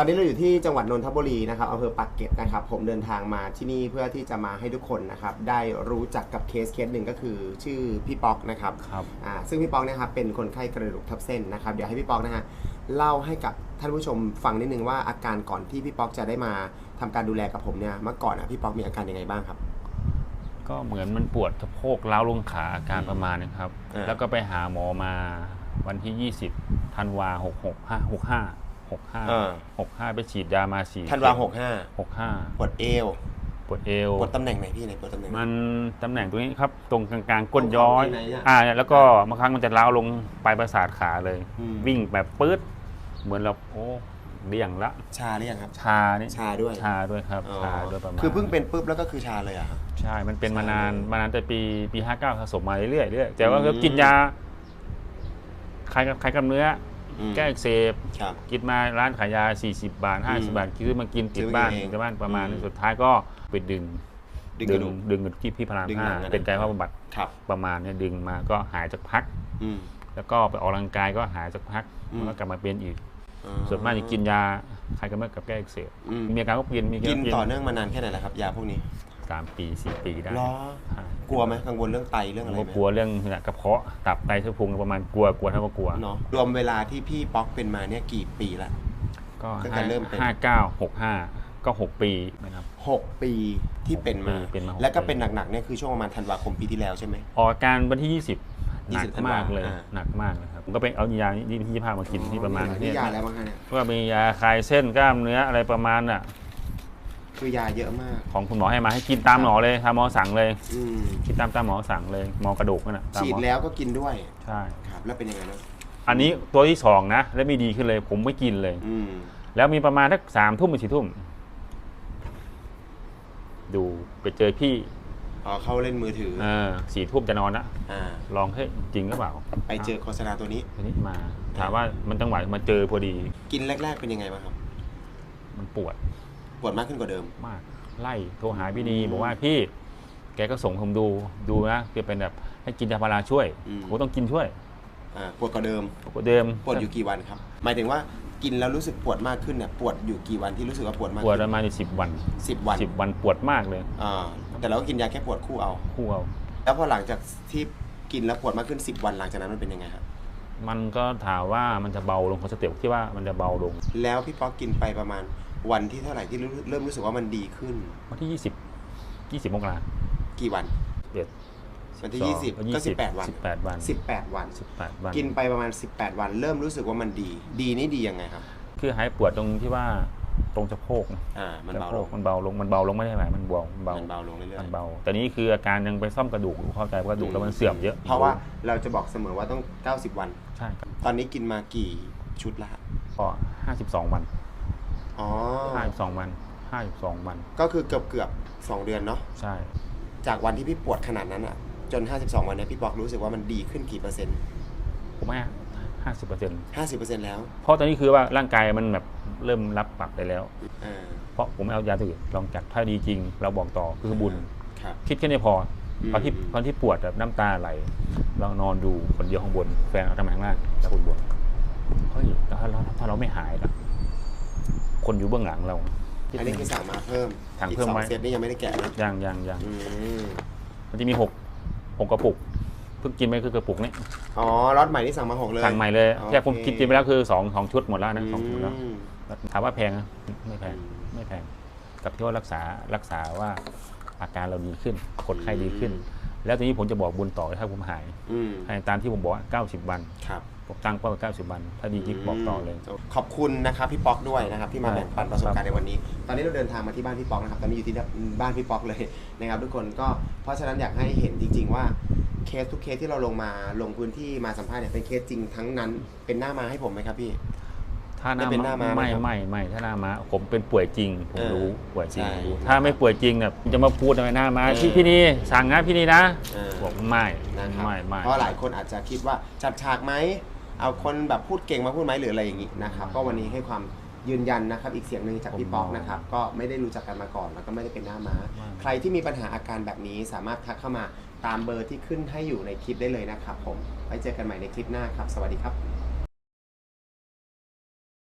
ตอนนี้เราอยู่ที่จังหวัดนนทบุรีนะครับอำเภอปากเกร็ดนะครับ ผมเดินทางมาที่นี่เพื่อที่จะมาให้ทุกคนนะครับ ได้รู้จักกับเคสเคสหนึ่งก็คือชื่อพี่ป๊อกนะครับครับ อ่าซึ่งพี่ป๊อกเนะครับเป็นคนไข้กระดูกทับเส้นนะครับ เดี๋ยวให้พี่ป๊อกนะฮะเล่าให้กับท่านผู้ชมฟังนิดนึงว่าอาการก่อนที่พี่ป๊อกจะได้มาทำการดูแลกับผมเนี่ยเมื่อก่อนอะพี่ป๊อกมีอาการยังไงบ้างครับ ก็เหมือนมันปวดสะโพกเล้าวลงขาอาการประมาณนี้ครับ อ่า แล้วก็ไปหาหมอมาวันที่ 20ธันวาหกหกห้าหกห้า หกห้าหกห้าไปฉีดยามาสี่ธันวาหกห้าหกห้าปวดเอวปวดเอว ปวดตำแหน่งไหนพี่ไหนปวดตำแหน่งไหนมันตำแหน่งตรงนี้ครับ ตรงกลางๆก้นย้อย ตรงไหนอะอ่าแล้วก็บางครั้งมันจะล้าวลงปลายประสาทขาเลย อืม วิ่งแบบปื๊ดเหมือนเราโอ้เดี่ยงละ ชาหรือยังครับ ชานี่ชาด้วยชาด้วยครับ อ๋อชาด้วยประมาณคือเพิ่งเป็นปุ๊บแล้วก็คือชาเลยเหรอะครับ ใช่มันเป็นใช่มานานเลยมานานแต่ปีปีห้าเก้าสะสมมาเรื่อยๆเรื่อยแต่ว่าอืมก็กินยาคล้ายกับคล้ายกับเนื้ออือม แก้อักเสบครับ กินมาร้านขายยา 40 บาทอืม50 บาทซื้อมากินติดซื้อบ้านเองติดบ้านประมาณอืมนี้สุดท้ายก็ไปดึงดึงกระดูก ดึงที่พี่พลามดึงห้าหนังอะนะ เป็นกายภาพบำบัดครับประมาณเนี้ดึงมาก็หายจากพัก อืม แล้วก็ไปออกกำลังกายก็หายจากพักอืม มันก็กลับมาเป็นอีกอ๋อส่วนมากจะกินยาใครก็ไม่กับแก้อักเสบอืม มีอาการก็กินมีกินต่อเนื่องมานานแค่ไหนแล้วครับ ยาพวกนี้ สามปีสี่ปีได้ล้อใช่กลัวไหมกังวลเรื่องไตเรื่องอะไรก็ไหมกลัวเรื่องเนี่ยกระเพาะตับไตเส้นพุงประมาณกลัวกลัวเท่ากับกลัวเนาะรวมเวลาที่พี่ป๊อกเป็นมาเนี่ยกี่ปีละก็ตั้งแต่เริ่มเป็นห้าเก้าหกห้าก็หกปีนะครับหกปีที่เป็นมาหกปีเป็นมาหกแล้วก็ปีเป็นหนักๆเนี่ยคือช่วงประมาณธันวาคมปีที่แล้วใช่ไหมออกอาการวันที่ยี่สิบหนัก20ธันวามากเลยอ่าหนักมากเลยครับผมก็ไปเอายาที่ยี่ห้ามากินที่ประมาณนี่นี้ยาอะไรบ้างคะเนี่ยว่ามียาคลายเส้นกล้ามเนื้ออะไรประมาณน่ะ คือยาเยอะมาก ของคุณหมอให้มาให้กินตามหมอเลยตามหมอสั่งเลยอืมกินตามตามหมอสั่งเลยหมอกระดูกนั่นน่ะตามฉีหดมอแล้วก็กินด้วยใช่ ครับ แล้วเป็นยังไงนะอันนี้ตัวที่สองนะแล้วไม่ดีขึ้นเลย ผมไม่กินเลย อืมแล้วมีประมาณสักสามทุ่มถึงสี่ทุ่ม ดูไปเจอพี่ อ๋อเข้าเล่นมือถือเออสี่ทุ่มจะนอนละอ่าลองให้ยจริงหรือเปล่าไปเจอโฆษณาตัวนี้ ทีนี้มา ถามว่ามันจังหวะมาเจอพอดี กินแรก ๆ เป็นยังไงบ้างครับ มันปวด ปวดมากขึ้นกว่าเดิม มากไล่โทรหาพี่นีบอกว่าพี่ แกก็ส่งผมดูดูนะแกเป็นแบบให้กินยาพาราช่วยอืม ผมต้องกินช่วยอ่าปวดกว่าเดิม ปวดเดิมปวดอยู่กี่วันครับ หมายถึงว่ากินแล้วรู้สึกปวดมากขึ้นเนี่ยปวดอยู่กี่วันที่รู้สึกว่าปวดมากปวดขึ้นประมาณสิบวันสิบวันสิบวันปวดมากเลยอ่าแต่เราก็กินยาแค่ปวดคู่เอา คู่เอาแล้วพอหลังจากที่กินแล้วปวดมากขึ้น 10 วันหลังจากนั้นมันเป็นยังไงครับมันก็ถามว่ามันจะเบาลงคอนสเต็ปที่ว่ามันจะเบาลง แล้วพี่ป๊อกกินไปประมาณ วันที่เท่าไหร่ที่รู้เริ่มรู้สึกว่ามันดีขึ้น วันที่ยี่สิบยี่สิบมกรากี่วันเดือนวันที่20ก็18วันสิบแปดวัน18วันสิบแปดวัน กินไปประมาณ18วัน เริ่มรู้สึกว่ามันดี ดีนี่ดียังไงครับ คือหายปวดตรงที่ว่าตรงสะโพกนะอ่ามันสะเบาโพลกงมันเบาลงมันเบาลงไม่ได้ไหมมันเบามันเบามันเบาลงเรื่อยมันเบา แต่นี้คืออาการยังไปซ่อมกระดูกอยู่เข้าใจว่ากระดูกแล้วมันเสื่อมเยอะๆเพราะว่าเราจะบอกเสมอว่าต้อง 90 วัน ใช่ครับตอนนี้กินมากี่ชุดละฮะก็ห้าสิบสองวัน อ๋อห้าสิบสองวันห้าสิบสองวัน ก็คือเกือบเกือบสองเดือนเนาะใช่ จากวันที่พี่ปวดขนาดนั้นอะจน 52 วันเนี้พี่ป๊อกรู้สึกว่ามันดีขึ้นกี่เปอร์เซ็นต์ผมให้ห้าสิบเปอร์เซ็นต์50%แล้ว เพราะตอนนี้คือว่าร่างกายมันแบบเริ่มรับปรับได้แล้ว อ่า เพราะผมไม่เอายาตัวอื่นลองจัดถ้าดีจริง เราบอกต่อคือบุญ ครับ คิดแค่นี้พออม ตอนที่ตอนที่ปวดแบบน้ำตาไหลเรานอนดูคนเดียวข้างบนแฟนเราทำงานข้างล่างแล้วคนบนเฮ้ยถ้าเราถ้าเราไม่หายล่ะ คนอยู่เบื้องหลังเราอันนี้คือสั่งมาเพิ่มสั่งอีกเพิ่มสองไว้เซตนี่ยังไม่ได้แกะนะยังยังยังอืมมันจะมีหกหกกระปุกเพิ่งกินไปคือกระปุกนี้อ๋อล็อตใหม่ที่สั่งมาหกเลยสั่งใหม่เลยโอเคแค่ผมกินกินไปแล้วคือสองสองชุดหมดแล้วนะสองชุดแล้วอืมถามว่าแพงนะไม่แพงอืมไม่แพง กับที่ว่ารักษารักษาว่าอาการเราดีขึ้นคนไข้ดีขึ้น แล้วทีนี้ผมจะบอกบุญต่อถ้าผมหายอืมให้ตามที่ผมบอกว่า90 วันครับ ผมตั้งเป้าไว้90 วัน ถ้าดีจริงบอกต่อเลย ขอบคุณนะครับพี่ป๊อกด้วยนะครับที่มาใช่แบ่งปันประสบการณ์ในวันนี้ ตอนนี้เราเดินทางมาที่บ้านพี่ป๊อกนะครับตอนนี้อยู่ที่บ้านพี่ป๊อกเลยนะครับทุกคนก็เพราะฉะนั้นอยากให้เห็นจริง ๆ ว่าเคสทุกเคสที่เราลงมาลงพื้นที่มาสัมภาษณ์เนี่ยเป็นเคสจริงทั้งนั้นเป็นหน้ามาให้ผมไหมครับพี่ ถ้าหน้าไม่เป็นหน้าม้าไม่นะครับไม่ไม่ถ้าหน้าม้าผมเป็นป่วยจริง ผมเออรู้ป่วยจริงใช่รู้ถ้าไม่ป่วยจริงเนี่ยจะมาพูดทำไมหน้าม้าเออพี่พี่นี่สั่งนะพี่นี่นะเออบอกไม่นะครับไม่ไม่เพราะหลายคนอาจจะคิดว่าจัดฉากไหม เอาคนแบบพูดเก่งมาพูดไหมหรืออะไรอย่างนี้นะครับก็วันนี้ให้ความยืนยันนะครับ อีกเสียงหนึ่งจากพี่ป๊อกนะครับก็ไม่ได้รู้จักกันมาก่อนแล้วก็ไม่ได้เป็นหน้าม้า ใครที่มีปัญหาอาการแบบนี้สามารถทักเข้ามาตามเบอร์ที่ขึ้นให้อยู่ในคลิปได้เลยนะครับผมไว้เจอกันใหม่ในคลิปหน้าครับ สวัสดีครับ